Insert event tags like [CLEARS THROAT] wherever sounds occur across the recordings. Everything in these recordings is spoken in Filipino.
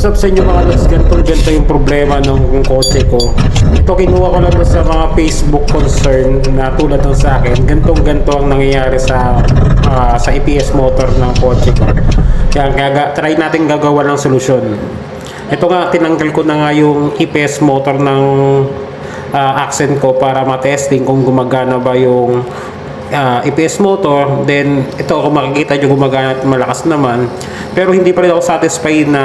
What's up sa inyo mga lods? Ganito, ganito yung problema ng kotse ko. Ito kinuha ko lang sa mga Facebook concern na tulad ng sa akin. Ganito ganito ang nangyayari sa ah, sa EPS motor ng kotse ko. Kaya gaga, try natin gagawa ng solusyon. Ito nga, tinanggal ko na nga yung EPS motor ng ah, accent ko para matesting kung gumagana ba yung ah, EPS motor. Then, ito kung makikita nyo gumagana at malakas naman. Pero hindi pa rin ako satisfied na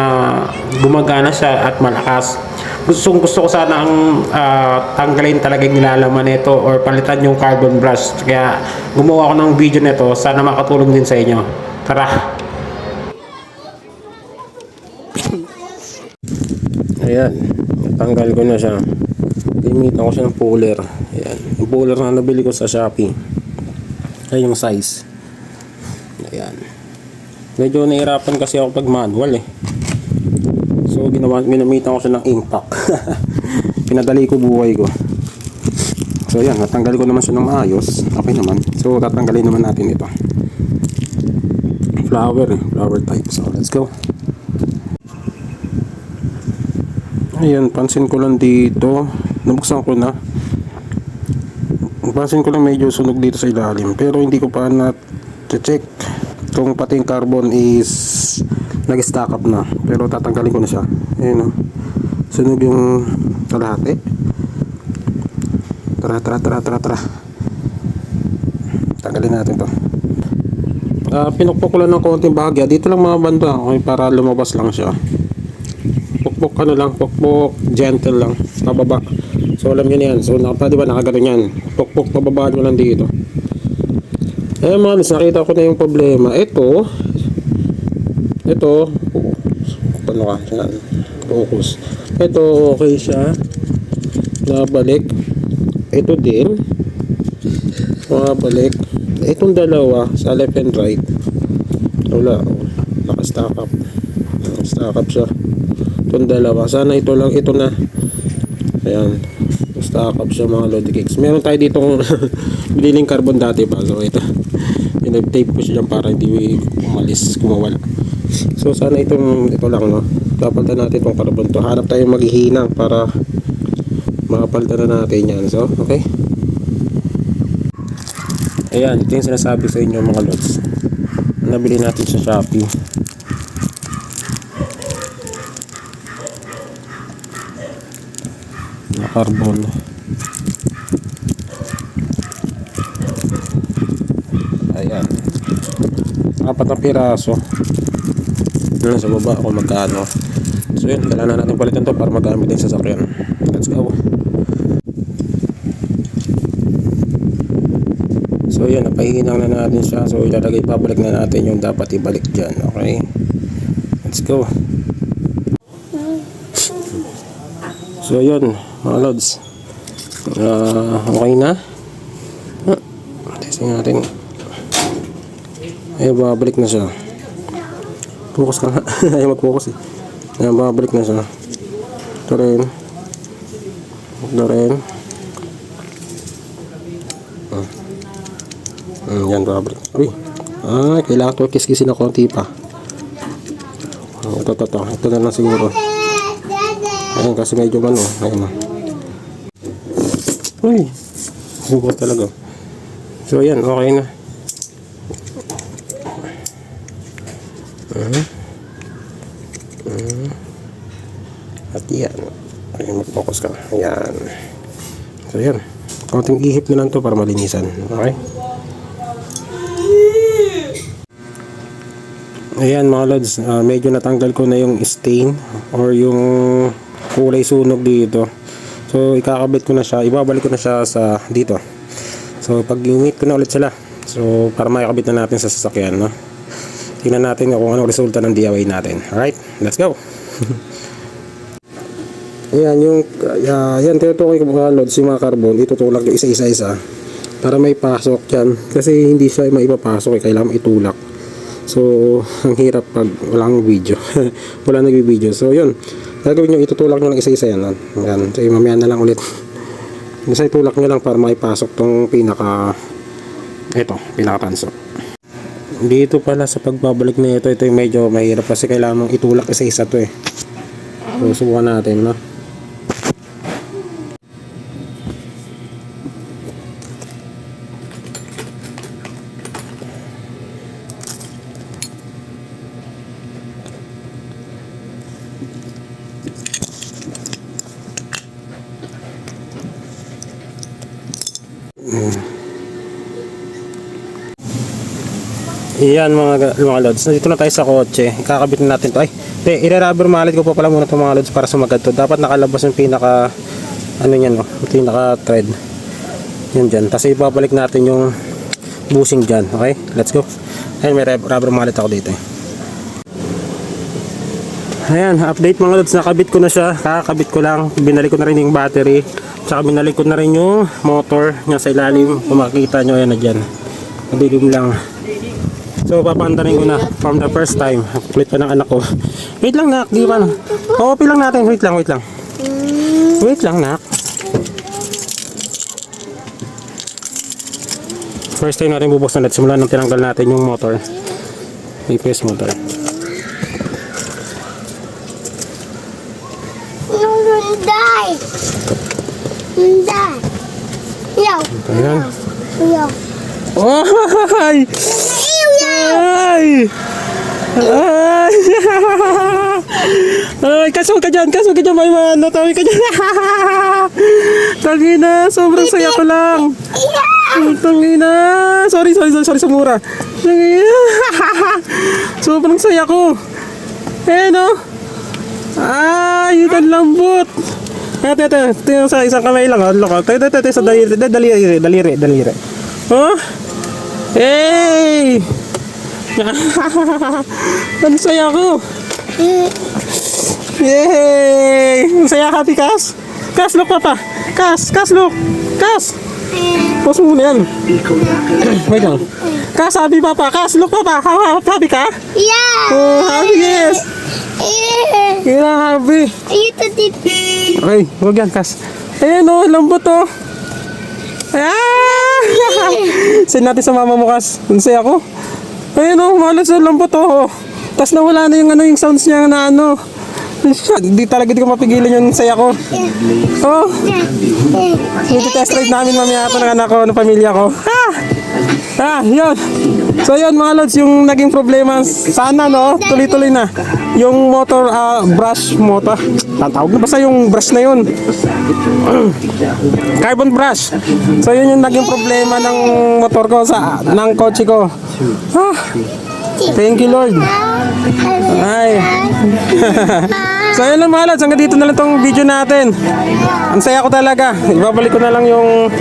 gumagana siya at malakas. Gusto, gusto ko sana ang ah, tanggalin talaga yung nilalaman nito or palitan yung carbon brush. Kaya gumawa ako ng video nito. Sana makatulong din sa inyo. Tara! Ayan, natanggal ko na siya. Limitan ko siya ng puller. Ayan, yung puller na nabili ko sa Shopee. Ay yung size. Ayan. Medyo nahirapan kasi ako pag manual eh. So ginawa, ginamitan ko siya ng impact. [LAUGHS] Pinadali ko buhay ko. So ayan, natanggal ko naman siya ng maayos. Okay naman. So tatanggalin naman natin ito. Flower eh, flower type. So let's go. Ayan, pansin ko lang dito. Nabuksan ko na. Pansin ko lang medyo sunog dito sa ilalim. Pero hindi ko pa na-check kung pati yung carbon is nag-stack up na. Pero tatanggalin ko na siya. Ayan o. Sunog yung kalahati. Tara, tara, tara, tara, tara. Tanggalin natin to. Ah, pinukpok ko lang ng konting bahagya. Dito lang mga banda. Okay, para lumabas lang siya pukpok ano lang, pukpok gentle lang, pababa. So alam niyo na yan. So naka, di ba nakaganon yan? Pukpok pababa nyo lang dito. Eh mga nis, nakita ko na yung problema. Ito, ito, paano ka? Focus. Ito, okay siya. Nabalik. Ito din. Nabalik. Itong dalawa, sa left and right. Wala. Naka-stack up. Naka-stack up siya itong dalawa. Sana ito lang, ito na. Ayan. Stack up siya mga Lodi Cakes. Meron tayo dito bililing [LAUGHS] carbon dati pa. So ito. Pinag-tape ko siya para hindi umalis, kumawala. So sana itong, ito lang no. Papalitan natin itong carbon to. Hanap tayo maghihinang para makapalitan na natin yan. So, okay. Ayan, ito yung sinasabi sa inyo mga lods. Nabili natin sa Shopee. Na carbon ayan. Apat na piraso. Yun sa baba kung magkano. So yun kailangan natin palitan to para magamit din sa sakyan let's go. So yun napahinang na natin siya. So ilalagay pabalik na natin yung dapat ibalik dyan. Okay? Let's go So yun, mga lods. Ah, okay na. Ah, testing natin. Ay, babalik na siya. Focus ka nga. [LAUGHS] Ayaw mag-focus eh. Ayan, babalik na siya. Ito rin. Ito rin. Ah. Hmm, yan, babalik. Uy. Ah, kailangan ito kiskisin na konti pa. Ah, Ito, ito, ito. Ito na lang siguro. Ayun, kasi medyo ano, ayun na. Uy, subo talaga. So, ayan, okay na. Uh, uh, at yan. Ayun, mag-focus ka. Ayan. So, ayan. Konting ihip na lang to para malinisan. Okay? Ayan mga lods, ah, medyo natanggal ko na yung stain or yung kulay sunog dito. So ikakabit ko na siya, ibabalik ko na siya sa dito. So pag unit ko na ulit sila. So para makakabit na natin sa sasakyan, no. Tingnan natin kung anong resulta ng DIY natin. Alright, let's go. [LAUGHS] Ayan, yung uh, yan tinutukoy ko mga lods, yung mga carbon, itutulak yung isa-isa-isa para may pasok yan. Kasi hindi siya maipapasok, eh, kailangan itulak. So, ang hirap pag walang video. [LAUGHS] Wala nag-video. So, yun. Gagawin nyo, itutulak nyo lang isa-isa yan. ah. Yan. So, mamaya na lang ulit. Basta itulak nyo lang para maipasok tong pinaka ito, pinaka-tanso. Dito pala sa pagbabalik na ito, ito yung medyo mahirap kasi kailangan mong itulak isa-isa to eh. Susubukan natin, no? Iyan mga, mga lods. Nandito na tayo sa kotse. Kakabit na natin to. Ay, te, ire-rubber mallet ko pa pala muna itong mga lods para sumagad to. Dapat nakalabas yung pinaka, ano yan? Yung pinaka thread. Yan dyan. Tapos ibabalik natin yung bushing dyan. Okay? Let's go. Ayun, may rub- rubber mallet ako dito. eh. Ayan, update mga lods. Nakabit ko na siya. Kakabit ko lang. Binalik ko na rin yung battery. Tsaka binalik ko na rin yung motor niya sa ilalim. Kung makikita nyo, ayan na dyan. Madilim lang. So, papantarin ko na from the first time. Kulit pa ng anak ko. Wait lang, nak. Di ba? O-open lang natin. Wait lang, wait lang. Wait lang, nak. First time natin bubuksan natin. Simula nang tinanggal natin yung motor. APS motor. Hyundai. Hyundai. Yo, Ayan. yo. Oh, ay! Ay! Ay! Kaso ka dyan, kaso ka dyan, may ano, tawi ka dyan. [LAUGHS] Tangina, sobrang saya ko lang. Tangina, sorry, sorry, sorry, sorry, sumura. Tangina, [LAUGHS] sobrang saya ko. Eh, no? Ay, ang lambot. Ito, ito, ito sa isang kamay lang, oh, loko. Ito, ito, ito, sa daliri, daliri, daliri, daliri. Oh? Hey! [LAUGHS] Ang saya ko. Yay! Ang saya, happy Kas? Kas, look papa. Kas, Kas, look. Kas. Pause mo muna yan. [CLEARS THROAT] Wait lang. Kas, happy papa. Kas, look papa. Ha- Happy ka? Yeah. Oh, happy yes. Yeah. Kaya happy. Ito dito. Okay, huwag yan, Kas. Ayan o, lambot o. Ah! [LAUGHS] Send natin sa mama mo, Kas. Ang saya ko. Ayan o, malas sa lambot o. Tapos nawala na yung, ano, yung sounds niya na ano. Hindi talaga di ko mapigilan yung saya ko. Oh, dito test ride namin mamaya ito ng anak ko, ng pamilya ko. Ah! Yun. So yun mga lods, yung naging problema, sana no, tuloy-tuloy na. Yung motor, ah, brush motor, tatawag na basta yung brush na yun. [CLEARS THROAT] Carbon brush. So yun yung naging problema ng motor ko sa, ng kotse ko. Ah, thank you Lord. Ay. [LAUGHS] so yun lang mga lods, hanggang dito na lang tong video natin. Ang saya ko talaga. Ibabalik ko na lang yung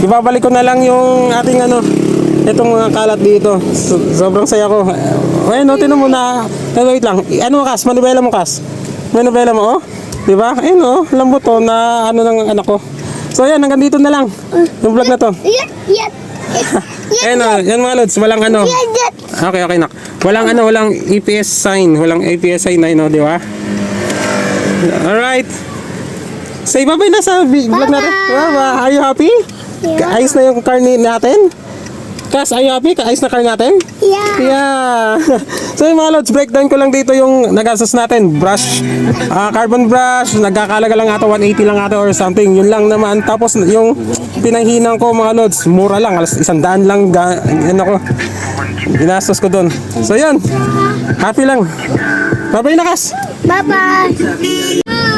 ibabalik ko na lang yung ating ano itong mga kalat dito. So, sobrang saya ko. Ayun, no, tinan mo na. Eh, wait lang. Ano mo, Kas? Manubela mo, Kas? Manubela mo, oh? Di ba? Ayun, oh. Lambot, oh, na ano ng anak ko. So, yan. Hanggang dito na lang. Yung vlog na to. [LAUGHS] Ayun, oh. Yan, mga lods. Walang ano. Okay, okay, nak. Walang ano, walang EPS sign. Walang EPS sign na yun, oh, di ba? Alright. Say bye-bye na sa vlog natin. Bye-bye. Are you happy? Yeah. Ayos na yung car natin? Kas, are you happy? Ayos na car natin? Yeah. Yeah. [LAUGHS] so yung mga lods, breakdown ko lang dito yung nagastos natin. Brush, ah, carbon brush, nagkakalaga lang ata 180 lang ata or something. Yun lang naman. Tapos yung pinanghinang ko mga lods, mura lang. Alas isang daan lang. Ga, ano ko. Ginastos ko doon. So yun. Happy lang. Bye-bye na kas. Bye-bye.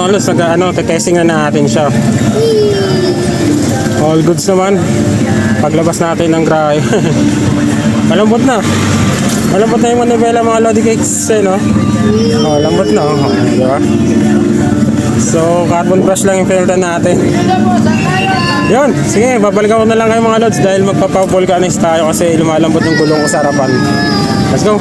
Lods, nag, ano, testing na natin siya. All goods naman. Paglabas natin ng grahe. [LAUGHS] Malambot na. Malambot na yung manibela mga lodi cakes eh, no? Oh, lambot na. Oh, di? So, carbon brush lang yung pinalitan natin. Yun, sige, babalikan ko na lang kayo mga lods dahil magpapa-vulcanize tayo kasi lumalambot yung gulong ko sa harapan. Let's go!